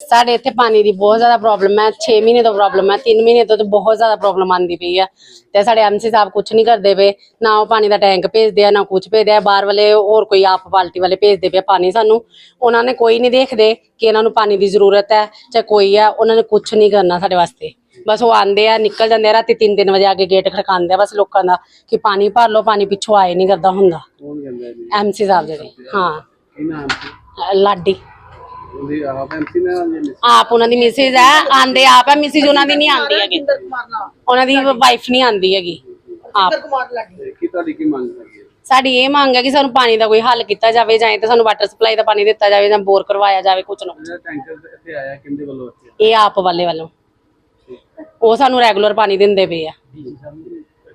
ਸਾਡੇ ਇੱਥੇ ਪਾਣੀ ਦੀ ਬਹੁਤ ਜ਼ਿਆਦਾ ਪ੍ਰੋਬਲਮ ਹੈ। 6 ਮਹੀਨੇ ਤੋਂ ਪ੍ਰੋਬਲਮ ਹੈ 3 ਮਹੀਨੇ ਤੋਂ ਤਾਂ ਬਹੁਤ ਜ਼ਿਆਦਾ ਪ੍ਰੋਬਲਮ ਆਂਦੀ ਪਈ ਹੈ। ਤੇ ਸਾਡੇ ਐਮਸੀ ਸਾਹਿਬ ਕੁਝ ਨਹੀਂ ਕਰਦੇ ਪਏ ਨਾ ਉਹ ਪਾਣੀ ਦਾ ਟੈਂਕ ਭੇਜਦੇ ਆ ਨਾ ਕੁਝ ਭੇਜਦੇ ਆ। ਬਾਹਰ ਵਾਲੇ ਹੋਰ ਕੋਈ ਆਪ ਪਾਰਟੀ ਵਾਲੇ ਭੇਜਦੇ ਪਏ ਪਾਣੀ ਸਾਨੂੰ। ਉਹਨਾਂ ਨੇ ਕੋਈ ਨਹੀਂ ਦੇਖਦੇ ਕਿ ਇਹਨਾਂ ਨੂੰ ਪਾਣੀ ਦੀ ਜ਼ਰੂਰਤ ਹੈ ਚਾਹੇ ਕੋਈ ਹੈ। ਉਹਨਾਂ ਨੇ ਕੁਝ ਨਹੀਂ ਕਰਨਾ ਸਾਡੇ ਵਾਸਤੇ। ਬਸ ਉਹ ਆਂਦੇ ਆ ਨਿਕਲ ਜਾਂਦੇ ਆ ਰਾਤੀ 3-3 ਵਜੇ ਆ ਕੇ ਗੇਟ ਖੜਕਾਉਂਦੇ ਆ ਬਸ ਲੋਕਾਂ ਦਾ ਕਿ ਪਾਣੀ ਭਰ ਲਓ ਪਾਣੀ ਪਿੱਛੋਂ ਆਏ ਨਹੀਂ ਕਰਦਾ ਹੁੰਦਾ। ਐਮਸੀ ਸਾਹਿਬ ਜਿਹੜੇ ਹਾਂ। ਲਾਡੀ। ਉਹਦੀ ਆਪ ਐਮਸੀ ਨਾਲ ਜੀ ਆਪ ਉਹਨਾਂ ਦੀ ਮਿਸਿਸ ਹੈ ਆਂਦੇ ਆਪ ਹੈ ਮਿਸਿਸ ਉਹਨਾਂ ਦੀ ਨਹੀਂ ਆਂਦੀ ਹੈਗੀ। ਉਹਨਾਂ ਦੀ ਵਾਈਫ ਨਹੀਂ ਆਂਦੀ ਹੈਗੀ ਆਪ। ਤੇ ਕੀ ਤੁਹਾਡੀ ਕੀ ਮੰਗ ਹੈਗੀ ਹੈ? ਸਾਡੀ ਇਹ ਮੰਗ ਹੈ ਕਿ ਸਾਨੂੰ ਪਾਣੀ ਦਾ ਕੋਈ ਹੱਲ ਕੀਤਾ ਜਾਵੇ ਜਾਂ ਤਾਂ ਸਾਨੂੰ ਵਾਟਰ ਸਪਲਾਈ ਦਾ ਪਾਣੀ ਦਿੱਤਾ ਜਾਵੇ ਜਾਂ ਬੋਰ ਕਰਵਾਇਆ ਜਾਵੇ ਕੁਝ ਨਾ ਜਿਹੜਾ ਟੈਂਕਰ ਇੱਥੇ ਆਇਆ ਕਿੰਦੇ ਵੱਲੋਂ ਇੱਥੇ ਇਹ ਆਪ ਵਾਲੇ ਵੱਲੋਂ। ਉਹ ਸਾਨੂੰ ਰੈਗੂਲਰ ਪਾਣੀ ਦਿੰਦੇ ਪਏ ਆ।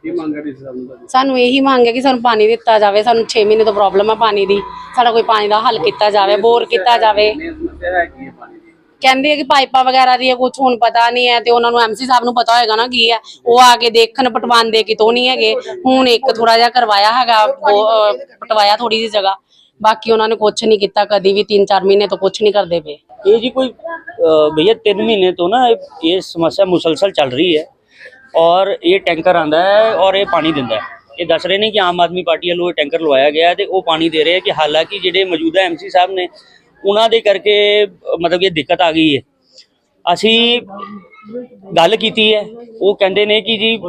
ਕੀ ਮੰਗ ਹੈ ਡੀ ਸਾਹਿਬ ਨੂੰ ਤੁਹਾਡੀ? ਸਾਨੂੰ ਇਹੀ ਮੰਗ ਹੈ ਕਿ ਸਾਨੂੰ ਪਾਣੀ ਦਿੱਤਾ ਜਾਵੇ। ਸਾਨੂੰ 6 ਮਹੀਨੇ ਤੋਂ ਪ੍ਰੋਬਲਮ ਹੈ ਪਾਣੀ ਦੀ। ਸਾਡਾ ਕੋਈ ਪਾਣੀ ਦਾ ਹੱਲ ਕੀਤਾ ਜਾਵੇ ਬੋਰ ਕੀਤਾ ਜਾਵੇ। ਕਹਿੰਦੇ ਆ ਕਿ ਪਾਈਪਾਂ ਵਗੈਰਾ ਦੀ ਕੁਝ ਹੁਣ ਪਤਾ ਨਹੀਂ ਹੈ ਤੇ ਉਹਨਾਂ ਨੂੰ ਐਮਸੀ ਸਾਹਿਬ ਨੂੰ ਪਤਾ ਹੋਏਗਾ ਨਾ ਕੀ ਹੈ। ਉਹ ਆ ਕੇ ਦੇਖਣ ਪਟਵਾਉਂਦੇ ਕਿਤੋਂ ਨਹੀਂ ਹੈਗੇ। ਹੁਣ ਇੱਕ ਥੋੜਾ ਜਿਹਾ ਕਰਵਾਇਆ ਹੈਗਾ ਪਟਵਾਇਆ ਥੋੜੀ ਜਿਹੀ ਜਗ੍ਹਾ। ਬਾਕੀ ਉਹਨਾਂ ਨੇ ਕੁਝ ਨਹੀਂ ਕੀਤਾ ਕਦੀ ਵੀ 3-4 ਮਹੀਨੇ ਤੋਂ ਕੁਝ ਨਹੀਂ ਕਰਦੇ ਪਏ। ਇਹ ਜੀ ਕੋਈ ਭਈਆ 3 ਮਹੀਨੇ ਤੋਂ ਨਾ ਇਹ- ਇਹ ਸਮੱਸਿਆ ਮੁਸਲਸਲ ਚੱਲ ਰਹੀ ਹੈ। ਔਰ ਇਹ ਟੈਂਕਰ ਆਂਦਾ ਹੈ ਔਰ ਇਹ ਪਾਣੀ ਦਿੰਦਾ ਹੈ। ਇਹ ਦੱਸ ਰਹੇ ਨੇ ਕਿ ਆਮ ਆਦਮੀ ਪਾਰਟੀ ਵੱਲੋਂ ਇਹ ਟੈਂਕਰ ਲਵਾਇਆ ਗਿਆ ਹੈ ਤੇ ਉਹ ਪਾਣੀ ਦੇ ਰਹੇ ਹੈ ਕਿ ਹਾਲਾਂਕਿ ਜਿਹੜੇ ਮੌਜੂਦਾ ਐਮਸੀ ਸਾਹਿਬ ਨੇ, ਉਹਨਾਂ ਦੇ ਕਰਕੇ ਮਤਲਬ ਇਹ ਦਿੱਕਤ ਆ ਗਈ ਹੈ। ਅਸੀਂ ਗੱਲ ਕੀਤੀ ਹੈ। ਉਹ ਕਹਿੰਦੇ ਨੇ ਕਿ ਜੀ,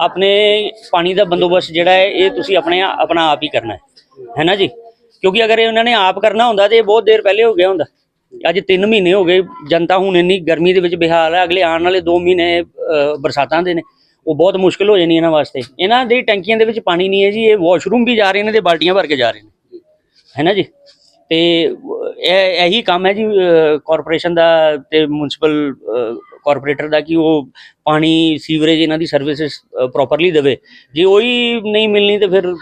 ਆਪਣੇ ਪਾਣੀ ਦਾ ਬੰਦੋਬਸਤ ਜਿਹੜਾ ਹੈ, ਇਹ ਤੁਸੀਂ ਆਪਣੇ ਆਪਣਾ ਆਪ ਹੀ ਕਰਨਾ ਹੈ। ਹੈ ਨਾ ਜੀ? ਕਿਉਂਕਿ ਅਗਰ ਇਹ ਉਹਨਾਂ ਨੇ ਆਪ ਕਰਨਾ ਹੁੰਦਾ ਤੇ ਇਹ ਬਹੁਤ ਦੇਰ ਪਹਿਲੇ ਹੋ ਗਿਆ ਹੁੰਦਾ। ਅੱਜ 3 ਮਹੀਨੇ ਹੋ ਗਏ, ਜਨਤਾ ਹੁਣ ਇੰਨੀ ਗਰਮੀ ਦੇ ਵਿੱਚ ਬੇਹਾਲ ਹੈ, ਅਗਲੇ ਆਉਣ ਵਾਲੇ 2 ਮਹੀਨੇ ਬਰਸਾਤਾਂ ਦੇ ਨੇ, ਉਹ ਬਹੁਤ ਮੁਸ਼ਕਲ ਹੋ ਜਾਣੀ ਇਹਨਾਂ ਵਾਸਤੇ। ਇਹਨਾਂ ਦੀ ਟੈਂਕੀਆਂ ਦੇ ਵਿੱਚ ਪਾਣੀ ਨਹੀਂ ਹੈ ਜੀ, ਇਹ ਵਾਸ਼ਰੂਮ ਵੀ ਜਾ ਰਹੇ ਨੇ ਤੇ ਬਾਲਟੀਆਂ ਭਰ ਕੇ ਜਾ ਰਹੇ ਨੇ। ਹੈ ਨਾ ਜੀ? ਤੇ ਇਹ, ਇਹੀ ਕੰਮ ਹੈ ਜੀ ਕਾਰਪੋਰੇਸ਼ਨ ਦਾ ਤੇ ਮਿਊਨਿਸਪਲ ਕਾਰਪੋਰੇਟਰ ਦਾ ਕਿ ਉਹ ਪਾਣੀ ਸੀਵਰੇਜ ਇਹਨਾਂ ਦੀ ਸਰਵਿਸਿਜ਼ ਪ੍ਰੋਪਰਲੀ ਦੇਵੇ। ਜੇ ਉਹੀ ਨਹੀਂ ਮਿਲਣੀ ਤੇ ਫਿਰ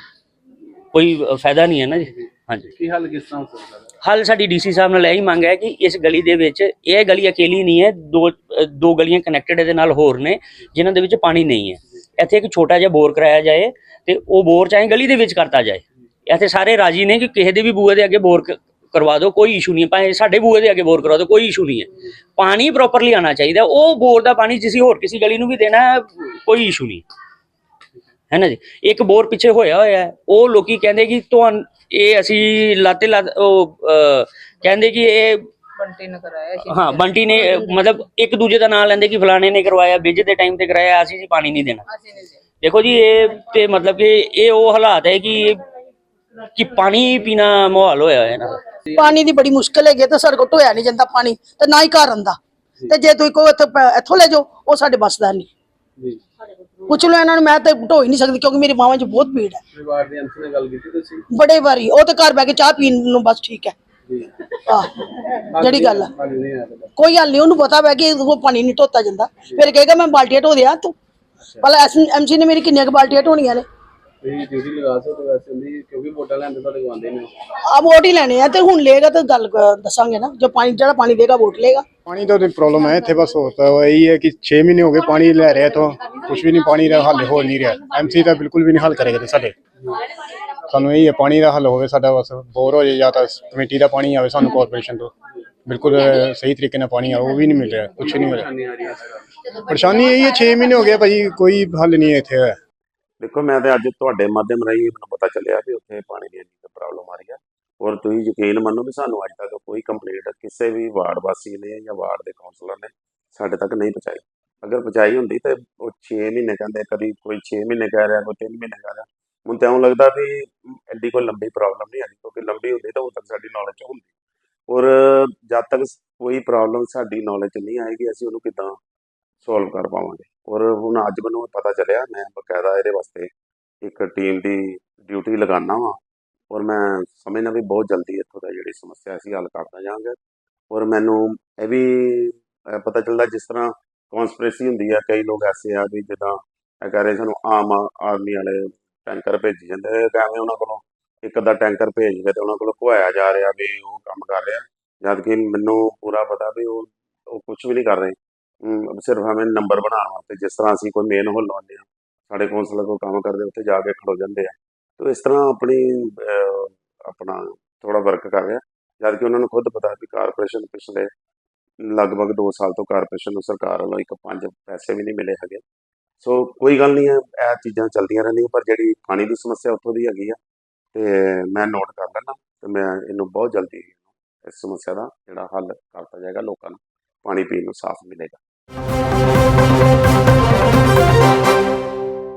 ਕੋਈ ਫਾਇਦਾ ਨਹੀਂ ਹੈ ਨਾ ਜੀ। ਹਾਂਜੀ। ਕੀ ਹੱਲ ਕਿਸ ਤਰ੍ਹਾਂ ਹੋ ਸਕਦਾ? ਹੱਲ ਸਾਡੀ ਡੀਸੀ ਸਾਹਿਬ ਨਾਲ ਇਹੀ ਮੰਗ ਹੈ ਕਿ ਇਸ ਗਲੀ ਦੇ ਵਿੱਚ, ਇਹ ਗਲੀ ਅਕੇਲੀ ਨਹੀਂ ਹੈ, ਦੋ ਦੋ ਗਲੀਆਂ ਕਨੈਕਟਡ ਇਹਦੇ ਨਾਲ ਹੋਰ ਨੇ, ਜਿਨ੍ਹਾਂ ਦੇ ਵਿੱਚ ਪਾਣੀ ਨਹੀਂ ਹੈ। ਇੱਥੇ ਇੱਕ ਛੋਟਾ ਜਿਹਾ ਬੋਰ ਕਰਾਇਆ ਜਾਏ ਤੇ ਉਹ ਬੋਰ ਚਾਹੇ ਗਲੀ ਦੇ ਵਿੱਚ ਕਰਤਾ ਜਾਏ। ਇੱਥੇ ਸਾਰੇ ਰਾਜੀ ਨੇ ਕਿ ਕਿਸੇ ਦੇ ਵੀ ਬੂਹੇ ਦੇ ਅੱਗੇ ਬੋਰ ਕਰਵਾ ਦਿਓ, ਕੋਈ ਇਸ਼ੂ ਨਹੀਂ ਭਾਵੇਂ ਸਾਡੇ ਬੂਹੇ ਦੇ ਅੱਗੇ ਬੋਰ ਕਰਵਾ ਦਿਓ, ਕੋਈ ਇਸ਼ੂ ਨਹੀਂ ਹੈ। ਪਾਣੀ ਪ੍ਰੋਪਰਲੀ ਆਣਾ ਚਾਹੀਦਾ, ਉਹ ਬੋਰ ਦਾ ਪਾਣੀ ਕਿਸੇ ਹੋਰ ਕਿਸੇ ਗਲੀ ਨੂੰ ਵੀ ਦੇਣਾ, ਕੋਈ ਇਸ਼ੂ ਨਹੀਂ। ਹੈ ਨਾ ਜੀ? ਇੱਕ ਬੋਰ ਪਿੱਛੇ ਹੋਇਆ ਹੋਇਆ ਉਹ ਲੋਕੀ ਕਹਿੰਦੇ ਕਿ ਤੁਹਾਨੂੰ ਇਹ ਅਸੀਂ ਲਾਤੇ ਲਾ ਉਹ ਅਹ, ਕਹਿੰਦੇ ਕਿ ਇਹ ਬੰਟੀ ਨੇ ਕਰਾਇਆ ਸੀ। ਹਾਂ ਬੰਟੀ ਨੇ ਅਹ, ਮਤਲਬ ਇੱਕ ਦੂਜੇ ਦਾ ਨਾਮ ਲੈਂਦੇ ਕਿ ਫਲਾਣੇ ਨੇ ਕਰਵਾਇਆ ਬਿਜ ਦੇ ਟਾਈਮ ਤੇ ਕਰਾਇਆ ਅਸੀਂ ਜੀ ਪਾਣੀ ਨਹੀਂ ਦੇਣਾ। ਅਸੀਂ ਨਹੀਂ ਦੇ ਦੇਖੋ ਜੀ ਇਹ ਤੇ ਮਤਲਬ ਕਿ ਇਹ ਉਹ ਹਾਲਾਤ ਹੈ ਕਿ ਕਿ ਪਾਣੀ ਪੀਣਾ ਮਾਹੌਲ ਹੋਇਆ ਹੈ ਨਾ। ਪਾਣੀ ਦੀ ਬੜੀ ਮੁਸ਼ਕਲ ਹੈਗੀ ਹੈ ਤੇ ਸਾਡੇ ਕੋਲ ਢੋਇਆ ਨਹੀਂ ਜਾਂਦਾ ਪਾਣੀ ਤੇ ਨਾ ਹੀ ਘਰ ਆਂਦਾ ਤੇ ਜੇ ਤੁਸੀਂ ਕਹੋ ਇੱਥੋਂ ਪ- ਇੱਥੋਂ ਲੈ ਜਾਓ ਉਹ ਸਾਡੇ ਬਸ ਦਾ ਨਹੀਂ। ਜੀ। ਪੁੱਛ ਲਓ ਇਹਨਾਂ ਨੂੰ ਮੈਂ ਤੇ ਢੋ ਹੀ ਨਹੀਂ ਸਕਦੀ ਕਿਉਂਕਿ ਮੇਰੀ ਬਾਹਾਂ 'ਚ ਬਹੁਤ ਪੀੜ ਹੈ। ਪਰਿਵਾਰ ਦੇ ਐਮਸੀ ਨਾਲ ਗੱਲ ਕੀਤੀ ਤੁਸੀਂ? ਬੜੇ ਵਾਰੀ ਉਹ ਤੇ ਘਰ ਬੈ ਕੇ ਚਾਹ ਪੀਣ ਨੂੰ ਬਸ ਠੀਕ ਹੈ। ਜੀ। ਆਹ ਜਿਹੜੀ ਗੱਲ ਆ। ਪਾਣੀ ਨਹੀਂ ਆ ਰਿਹਾ। ਕੋਈ ਹੱਲ ਨਹੀਂ ਉਹਨੂੰ ਪਤਾ ਬੈ ਕਿ ਉਹ ਪਾਣੀ ਨਹੀਂ ਧੋਤਾ ਜਾਂਦਾ। ਫਿਰ ਕਹੇਗਾ ਮੈਂ ਬਾਲਟੀਆਂ ਢੋ ਦਿਆਂ ਤੂੰ। ਭਲਾ ਐਮਸੀ ਨੇ ਮੇਰੀ ਕਿੰਨੀਆਂ ਕੁ ਬਾਲਟੀਆਂ ਢੋਣੀਆਂ ਨੇ? ਤੁਸੀਂ ਡਿਊਟੀ ਲਗਾ ਸਕਦੇ ਹੋ ਵੈਸੇ ਨਹੀਂ ਕਿਉਂਕਿ ਵੋਟਾਂ ਲੈਣ ਦੇ ਤੁਹਾਡੇ ਕੋਲ ਆਉਂਦੇ ਨੇ ਆ ਵੋਟ ਹੀ ਲੈਣੇ ਆ ਤੇ ਹੁਣ ਲਏਗਾ ਤਾਂ ਗੱਲ ਕ- ਦੱਸਾਂਗੇ ਨਾ ਜੋ ਪਾਣੀ ਜਿਹੜਾ ਪਾਣੀ ਦੇਗਾ ਵੋਟ ਲਏਗਾ। ਪਾਣੀ ਦਾ ਤਾਂ ਪ੍ਰੋਬਲਮ ਹੈ ਇੱਥੇ ਬਸ ਹੋਤਾ ਹੈ ਇਹੀ ਹੈ ਕਿ 6 ਮਹੀਨੇ ਹੋ ਗਏ ਪਾਣੀ ਲੈ ਰਿਹਾ ਤੋਂ ਕੁਝ ਵੀ ਨਹੀਂ ਪਾਣੀ ਦਾ ਹੱਲ ਹੋ ਨਹੀਂ ਰਿਹਾ। ਐਮਸੀ ਤਾਂ ਬਿਲਕੁਲ ਵੀ ਨਹੀਂ ਹੱਲ ਕਰੇਗਾ ਤੇ ਸਾਡੇ। ਸਾਨੂੰ ਇਹੀ ਹੈ ਪਾਣੀ ਦਾ ਹੱਲ ਹੋਵੇ ਸਾਡਾ ਬਸ ਬੋਰ ਹੋ ਜਾਏ ਜਾਂ ਤਾਂ ਕਮੇਟੀ ਦਾ ਪਾਣੀ ਆਵੇ ਸਾਨੂੰ ਕਾਰਪੋਰੇਸ਼ਨ ਤੋਂ। ਬਿਲਕੁਲ ਅਹ, ਸਹੀ ਤਰੀਕੇ ਨਾਲ ਪਾਣੀ ਆ ਉਹ ਵੀ ਨਹੀਂ ਮਿਲ ਰਿਹਾ ਕੁਝ ਨਹੀਂ ਮਿਲ ਰਿਹਾ। ਪਰੇਸ਼ਾਨੀ ਇਹੀ ਹੈ 6 ਮਹੀਨੇ ਹੋ ਗਏ ਭਾਜੀ ਕੋਈ ਹੱਲ ਨਹੀਂ ਇੱਥੇ। ਹੋਇਆ ਦੇਖੋ, ਮੈਂ ਤੇ ਅੱਜ ਤੁਹਾਡੇ ਮਾਧਿਅਮ ਰਾਹੀਂ ਮੈਨੂੰ ਪਤਾ ਚੱਲਿਆ ਵੀ ਉੱਥੇ ਪਾਣੀ ਦੀ ਇੰਨੀ ਪ੍ਰੋਬਲਮ ਆ ਰਹੀ ਹੈ ਔਰ ਤੁਸੀਂ ਯਕੀਨ ਮੰਨੋ ਵੀ ਸਾਨੂੰ ਅੱਜ ਤੱਕ ਕੋਈ ਕੰਪਲੇਂਟ ਕਿਸੇ ਵੀ ਵਾਰਡ ਵਾਸੀ ਨੇ ਜਾਂ ਵਾਰਡ ਦੇ ਕਾਉਂਸਲਰ ਨੇ ਸਾਡੇ ਤੱਕ ਨਹੀਂ ਪਹੁੰਚਾਈ। ਅਗਰ ਪਹੁੰਚਾਈ ਹੁੰਦੀ ਤੇ ਉਹ 6 ਮਹੀਨੇ ਕਹਿੰਦੇ ਕਦੀ ਕੋਈ 6 ਮਹੀਨੇ ਕਹਿ ਰਿਹਾ, ਕੋਈ 3 ਮਹੀਨੇ ਕਹਿ ਰਿਹਾ। ਹੁਣ ਤਾਂ ਇਉਂ ਲੱਗਦਾ ਵੀ ਐਡੀ ਕੋਈ ਲੰਬੀ ਪ੍ਰੋਬਲਮ ਨਹੀਂ ਆਈ ਕਿਉਂਕਿ ਲੰਬੀ ਹੁੰਦੀ ਤਾਂ ਉਦੋਂ ਤੱਕ ਸਾਡੀ ਨੌਲੇਜ 'ਚ ਹੁੰਦੀ। ਔਰ ਜਦ ਤੱਕ ਕੋਈ ਪ੍ਰੋਬਲਮ ਸਾਡੀ ਨੌਲੇਜ ਨਹੀਂ ਆਏਗੀ, ਅਸੀਂ ਉਹਨੂੰ ਕਿੱਦਾਂ ਸੋਲਵ ਕਰ ਪਾਵਾਂਗੇ? ਔਰ ਹੁਣ ਅੱਜ ਮੈਨੂੰ ਪਤਾ ਚੱਲਿਆ ਮੈਂ ਬਕਾਇਦਾ ਇਹਦੇ ਵਾਸਤੇ ਇੱਕ ਟੀਮ ਦੀ ਡਿਊਟੀ ਲਗਾਉਣਾ ਵਾਂ। ਔਰ ਮੈਂ ਸਮਝਦਾ ਵੀ ਬਹੁਤ ਜਲਦੀ ਇੱਥੋਂ ਦਾ ਜਿਹੜੀ ਸਮੱਸਿਆ ਅਸੀਂ ਹੱਲ ਕਰਦਾ ਜਾਵਾਂਗੇ। ਔਰ ਮੈਨੂੰ ਇਹ ਵੀ ਪਤਾ ਚੱਲਦਾ ਜਿਸ ਤਰ੍ਹਾਂ ਕਨਸਪੀਰੇਸੀ ਹੁੰਦੀ ਆ ਕਈ ਲੋਕ ਐਸੇ ਆ ਵੀ ਜਿੱਦਾਂ ਇਹ ਕਹ ਰਹੇ ਸਾਨੂੰ ਆਮ ਆਦਮੀ ਵਾਲੇ ਟੈਂਕਰ ਭੇਜੀ ਜਾਂਦੇ ਆ, ਕਿਵੇਂ ਉਹਨਾਂ ਕੋਲੋਂ ਇੱਕ ਅੱਧਾ ਟੈਂਕਰ ਭੇਜ ਕੇ ਤੇ ਉਹਨਾਂ ਕੋਲੋਂ ਘੁਆਇਆ ਜਾ ਰਿਹਾ ਵੀ ਉਹ ਕੰਮ ਕਰ ਰਿਹਾ। ਜਦ ਕਿ ਮੈਨੂੰ ਪੂਰਾ ਪਤਾ ਵੀ ਉਹ ਉਹ ਕੁਝ ਵੀ ਨਹੀਂ ਕਰ ਰਹੇ। ਸਿਰਫ ਹਮੇ ਨੰਬਰ ਬਣਾਉਣ ਵਾਸਤੇ, ਜਿਸ ਤਰ੍ਹਾਂ ਅਸੀਂ ਕੋਈ ਮੇਨ ਹੋਲ ਲਾਉਂਦੇ ਆ ਸਾਡੇ ਕੌਂਸਲਰ ਕੋਲ ਕੰਮ ਕਰਦੇ, ਉੱਥੇ ਜਾ ਕੇ ਖੜੋ ਜਾਂਦੇ ਆ। ਤੋ ਇਸ ਤਰ੍ਹਾਂ ਆਪਣੀ ਆਪਣਾ ਥੋੜਾ ਵਰਕ ਕਰ ਰਿਹਾ, ਜਦ ਕਿ ਉਹਨਾਂ ਨੂੰ ਖੁਦ ਪਤਾ ਵੀ ਕਾਰਪੋਰੇਸ਼ਨ ਪਿਛਲੇ ਲਗਭਗ 2 ਸਾਲ ਤੋਂ ਕਾਰਪੋਰੇਸ਼ਨ ਨੂੰ ਸਰਕਾਰ ਵੱਲੋਂ ਇੱਕ ਪੰਜ ਪੈਸੇ ਵੀ ਨਹੀਂ ਮਿਲੇ ਹੈਗੇ। ਸੋ ਕੋਈ ਗੱਲ ਨਹੀਂ ਹੈ, ਇਹ ਚੀਜ਼ਾਂ ਚੱਲਦੀਆਂ ਰਹਿੰਦੀਆਂ, ਪਰ ਜਿਹੜੀ ਪਾਣੀ ਦੀ ਸਮੱਸਿਆ ਉੱਥੋਂ ਦੀ ਹੈਗੀ ਆ, ਤੇ ਮੈਂ ਨੋਟ ਕਰ ਲੈਣਾ ਤੇ ਮੈਂ ਇਹਨੂੰ ਬਹੁਤ ਜਲਦੀ ਇਸ ਸਮੱਸਿਆ ਦਾ ਜਿਹੜਾ ਹੱਲ ਕਰਤਾ ਜਾਏਗਾ ਲੋਕਾਂ ਨੂੰ, ਪਾਣੀ ਪੀਣ ਨੂੰ ਸਾਫ਼ ਮਿਲੇਗਾ। you